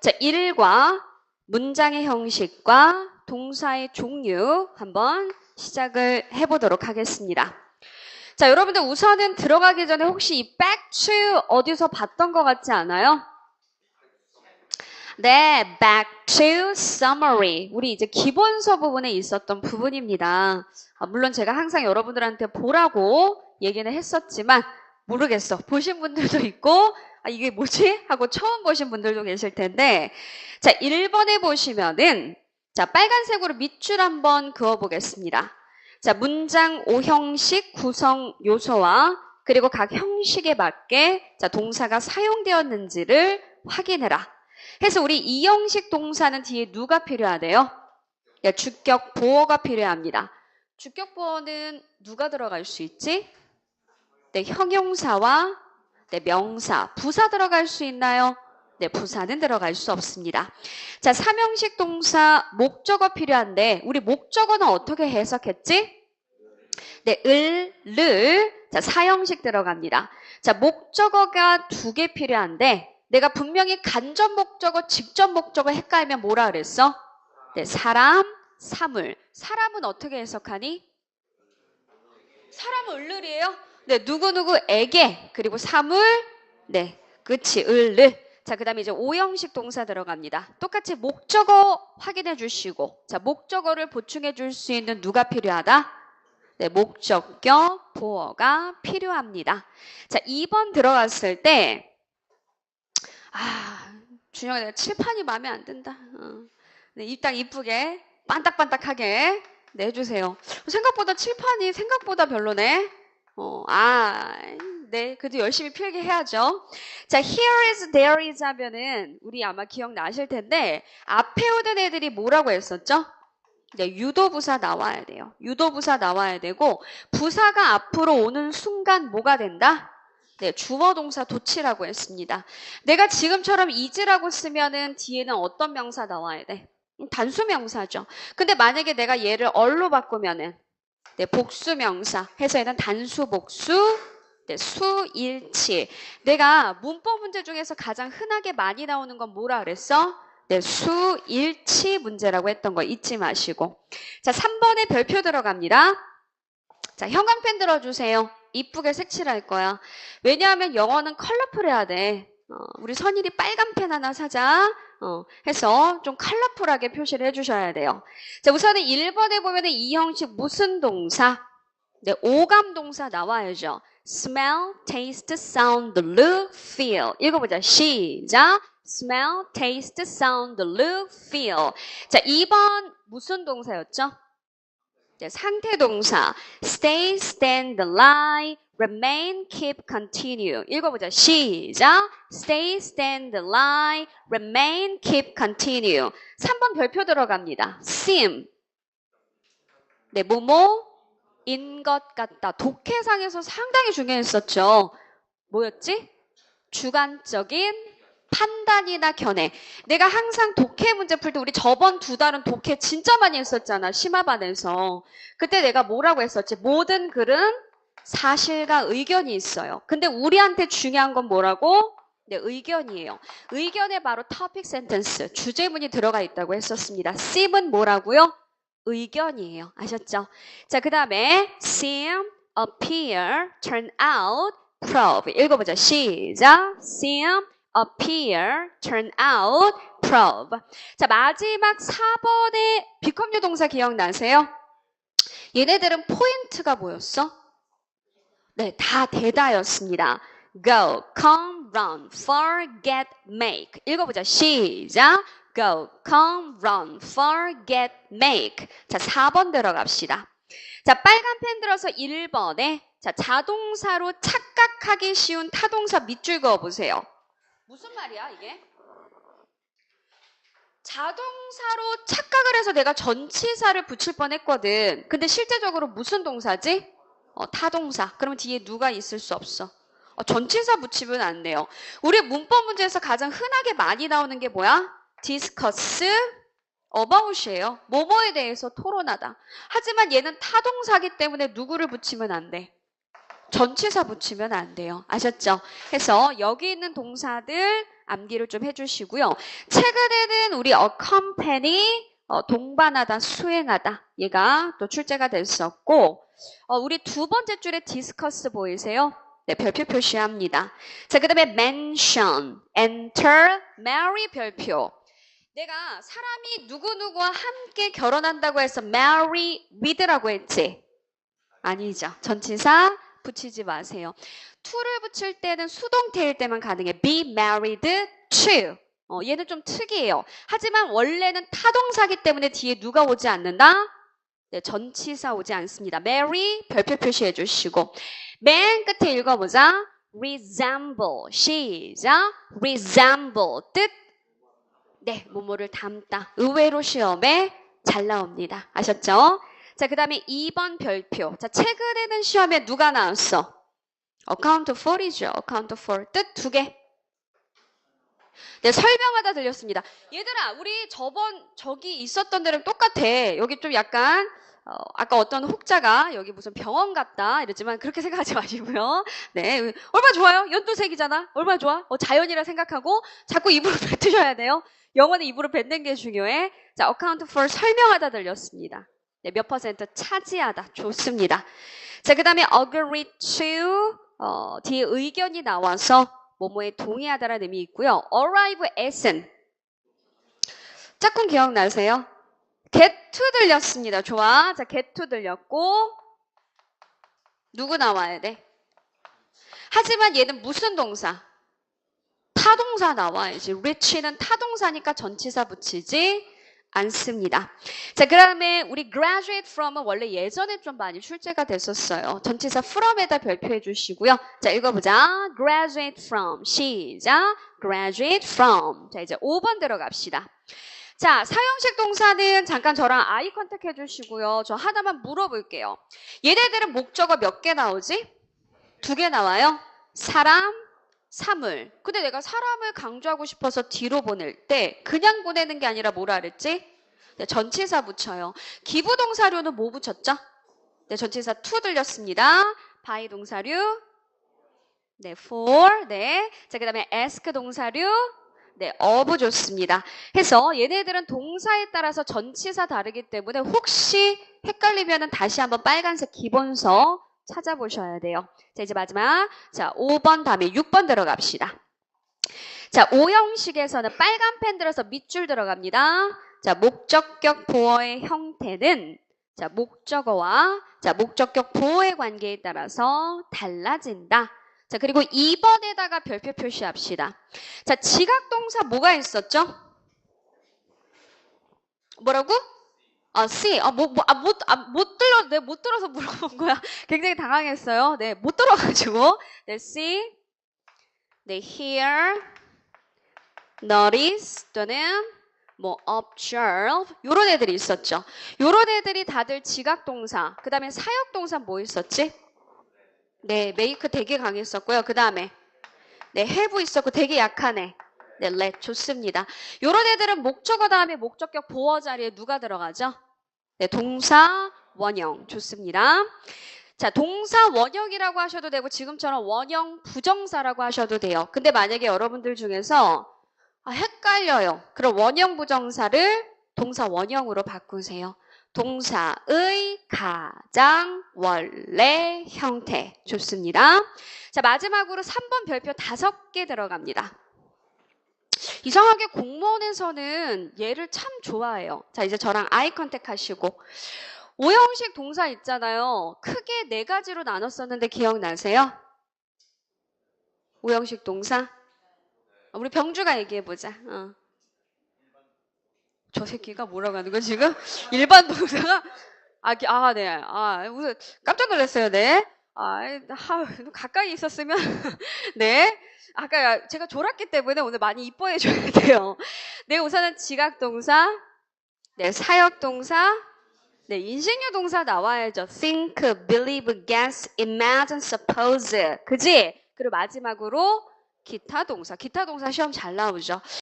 자, 일과 문장의 형식과 동사의 종류 한번 시작을 해보도록 하겠습니다. 자, 여러분들 우선은 들어가기 전에 혹시 이 back to 어디서 봤던 것 같지 않아요? 네, back to summary. 우리 이제 기본서 부분에 있었던 부분입니다. 아, 물론 제가 항상 여러분들한테 보라고 얘기는 했었지만 모르겠어. 보신 분들도 있고 아, 이게 뭐지? 하고 처음 보신 분들도 계실 텐데 자, 1번에 보시면은 자, 빨간색으로 밑줄 한번 그어 보겠습니다. 자, 문장 오형식 구성 요소와 그리고 각 형식에 맞게 자, 동사가 사용되었는지를 확인해라. 해서 우리 이 형식 동사는 뒤에 누가 필요하대요? 야, 주격 보어가 필요합니다. 주격 보어는 누가 들어갈 수 있지? 네, 형용사와 네, 명사, 부사 들어갈 수 있나요? 네, 부사는 들어갈 수 없습니다. 자, 삼형식 동사 목적어 필요한데 우리 목적어는 어떻게 해석했지? 네, 을, 를. 자, 사형식 들어갑니다. 자, 목적어가 두 개 필요한데 내가 분명히 간접 목적어, 직접 목적어 헷갈면 뭐라 그랬어? 네, 사람, 사물. 사람은 어떻게 해석하니? 사람은 을을이에요? 네, 누구누구에게. 그리고 사물, 네, 그치, 을을. 자, 그 다음에 이제 오형식 동사 들어갑니다. 똑같이 목적어 확인해 주시고, 자, 목적어를 보충해 줄 수 있는 누가 필요하다? 네, 목적격, 보어가 필요합니다. 자, 2번 들어갔을 때, 아, 준영아, 내가 칠판이 마음에 안 든다. 어. 네, 입딱 이쁘게, 반딱반딱하게, 네, 해주세요. 생각보다 칠판이 생각보다 별로네. 어, 아, 네, 그래도 열심히 필기 해야죠. 자, here is, there is 하면은 우리 아마 기억나실 텐데 앞에 오던 애들이 뭐라고 했었죠? 네, 유도부사 나와야 돼요. 유도부사 나와야 되고 부사가 앞으로 오는 순간 뭐가 된다? 네, 주어 동사 도치라고 했습니다. 내가 지금처럼 is라고 쓰면은 뒤에는 어떤 명사 나와야 돼? 단수 명사죠. 근데 만약에 내가 얘를 얼로 바꾸면은 네, 복수 명사 해서 얘는 단수 복수 네, 수일치. 내가 문법 문제 중에서 가장 흔하게 많이 나오는 건 뭐라 그랬어? 네, 수일치 문제라고 했던 거 잊지 마시고. 자, 3번에 별표 들어갑니다. 자, 형광펜 들어주세요. 이쁘게 색칠할 거야. 왜냐하면 영어는 컬러풀해야 돼. 어, 우리 선일이 빨간 펜 하나 사자. 어, 해서 좀 컬러풀하게 표시를 해주셔야 돼요. 자, 우선은 1번에 보면은 이 형식 무슨 동사? 네, 오감 동사 나와야죠. smell, taste, sound, look, feel. 읽어보자. 시작. smell, taste, sound, look, feel. 자, 2번 무슨 동사였죠? 네, 상태 동사. stay, stand, lie, remain, keep, continue. 읽어보자. 시작. stay, stand, lie, remain, keep, continue. 3번 별표 들어갑니다. seem. 네, 뭐뭐 인 것 같다. 독해상에서 상당히 중요했었죠. 뭐였지? 주관적인 판단이나 견해. 내가 항상 독해 문제 풀 때 우리 저번 두 달은 독해 진짜 많이 했었잖아. 심화반에서. 그때 내가 뭐라고 했었지? 모든 글은 사실과 의견이 있어요. 근데 우리한테 중요한 건 뭐라고? 네, 의견이에요. 의견에 바로 topic sentence, 주제문이 들어가 있다고 했었습니다. seem은 뭐라고요? 의견이에요. 아셨죠? 자, 그 다음에 seem, appear, turn out, prove. 읽어보자. 시작. seem, appear, turn out, prove. 자, 마지막 4번의 비컴류 동사 기억나세요? 얘네들은 포인트가 뭐였어? 네, 다 대다였습니다. go, come, run, forget, make. 읽어보자. 시작. go, come, run, forget, make. 자, 4번 들어갑시다. 자, 빨간 펜 들어서 1번에 자, 자동사로 착각하기 쉬운 타동사 밑줄 그어 보세요. 무슨 말이야, 이게? 자동사로 착각을 해서 내가 전치사를 붙일 뻔했거든. 근데 실제적으로 무슨 동사지? 어, 타동사. 그러면 뒤에 누가 있을 수 없어. 어, 전치사 붙이면 안 돼요. 우리 문법 문제에서 가장 흔하게 많이 나오는 게 뭐야? discuss about이에요. 뭐뭐에 대해서 토론하다. 하지만 얘는 타동사기 때문에 누구를 붙이면 안 돼. 전치사 붙이면 안 돼요. 아셨죠? 해서 여기 있는 동사들 암기를 좀 해주시고요. 최근에는 우리 accompany 어, 동반하다, 수행하다 얘가 또 출제가 됐었고 어, 우리 두 번째 줄에 discuss 보이세요? 네, 별표 표시합니다. 자, 그 다음에 mention, enter, marry 별표. 내가 사람이 누구누구와 함께 결혼한다고 해서 marry with라고 했지? 아니죠. 전치사 붙이지 마세요. to를 붙일 때는 수동태일 때만 가능해. be married to. 어, 얘는 좀 특이해요. 하지만 원래는 타동사기 때문에 뒤에 누가 오지 않는다? 네, 전치사 오지 않습니다. marry 별표 표시해 주시고 맨 끝에 읽어보자. resemble 시작. resemble 뜻 네, 뭐뭐를 닮다. 의외로 시험에 잘 나옵니다. 아셨죠? 자, 그 다음에 2번 별표. 자, 최근에는 시험에 누가 나왔어? account for이죠. account for. 뜻 두 개. 네, 설명하다 들렸습니다. 얘들아, 우리 저번, 저기 있었던 데랑 똑같아. 여기 좀 약간, 어, 아까 어떤 혹자가 여기 무슨 병원 같다 이랬지만 그렇게 생각하지 마시고요. 네, 얼마나 좋아요? 연두색이잖아. 얼마나 좋아? 어, 자연이라 생각하고 자꾸 입으로 뱉으셔야 돼요. 영어는 입으로 뱉는 게 중요해. 자, account for 설명하다 들렸습니다. 네, 몇 퍼센트 차지하다. 좋습니다. 자, 그 다음에 agree to, 어, 뒤에 의견이 나와서 뭐뭐에 동의하다라는 의미 있고요. arrive at은 짝꿍 기억나세요? get to 들렸습니다. 좋아. 자, get to 들렸고 누구 나와야 돼? 하지만 얘는 무슨 동사? 타동사 나와야지. reach는 타동사니까 전치사 붙이지 않습니다. 자, 그 다음에 우리 graduate from은 원래 예전에 좀 많이 출제가 됐었어요. 전치사 from에다 별표해 주시고요. 자, 읽어보자. graduate from. 시작. graduate from. 자, 이제 5번 들어갑시다. 자, 사형식 동사는 잠깐 저랑 아이 컨택 해주시고요. 저 하나만 물어볼게요. 얘네들은 목적어 몇 개 나오지? 두 개 나와요. 사람, 사물. 근데 내가 사람을 강조하고 싶어서 뒤로 보낼 때 그냥 보내는 게 아니라 뭐라 그랬지? 네, 전치사 붙여요. 기부 동사료는 뭐 붙였죠? 네, 전치사 to 들렸습니다. by 동사류. 네, for. 네. 자, 그 다음에 ask 동사류. 네, of 좋습니다. 해서 얘네들은 동사에 따라서 전치사 다르기 때문에 혹시 헷갈리면은 다시 한번 빨간색 기본서 찾아보셔야 돼요. 자, 이제 마지막. 자, 5번 다음에 6번 들어갑시다. 자, 오형식에서는 빨간 펜 들어서 밑줄 들어갑니다. 자, 목적격 보어의 형태는 자, 목적어와 자, 목적격 보어의 관계에 따라서 달라진다. 자, 그리고 2번에다가 별표 표시합시다. 자, 지각동사 뭐가 있었죠? 뭐라고? 아, C. 아, 뭐, 뭐, 아, 못, 아, 못 들려, 네, 못 들어서 물어본 거야. 굉장히 당황했어요. 네, 못 들어가지고. 네, C. 네, hear, notice, 또는 뭐, observe. 요런 애들이 있었죠. 요런 애들이 다들 지각 동사. 그 다음에 사역 동사 뭐 있었지? 네, make 되게 강했었고요. 그 다음에, 네, have 있었고 되게 약하네. 네, let. 좋습니다. 요런 애들은 목적어 다음에 목적격 보어 자리에 누가 들어가죠? 네, 동사 원형. 좋습니다. 자, 동사 원형이라고 하셔도 되고 지금처럼 원형 부정사라고 하셔도 돼요. 근데 만약에 여러분들 중에서 아, 헷갈려요. 그럼 원형 부정사를 동사 원형으로 바꾸세요. 동사의 가장 원래 형태. 좋습니다. 자, 마지막으로 3번 별표 5개 들어갑니다. 이상하게 공무원에서는 얘를 참 좋아해요. 자, 이제 저랑 아이 컨택 하시고. 오형식 동사 있잖아요. 크게 네 가지로 나눴었는데 기억나세요? 오형식 동사? 우리 병주가 얘기해보자. 어. 저 새끼가 뭐라고 하는 거야, 지금? 일반 동사가? 아, 기- 아, 네. 아, 무슨, 깜짝 놀랐어요, 네. 아, 하, 가까이 있었으면, 네. 아까 제가 졸았기 때문에 오늘 많이 이뻐해 줘야 돼요. 네, 우선은 지각 동사, 네, 사역 동사, 네, 인식류 동사 나와야죠. think, believe, guess, imagine, suppose. 그지? 그리고 마지막으로 기타 동사. 기타 동사 시험 잘 나오죠.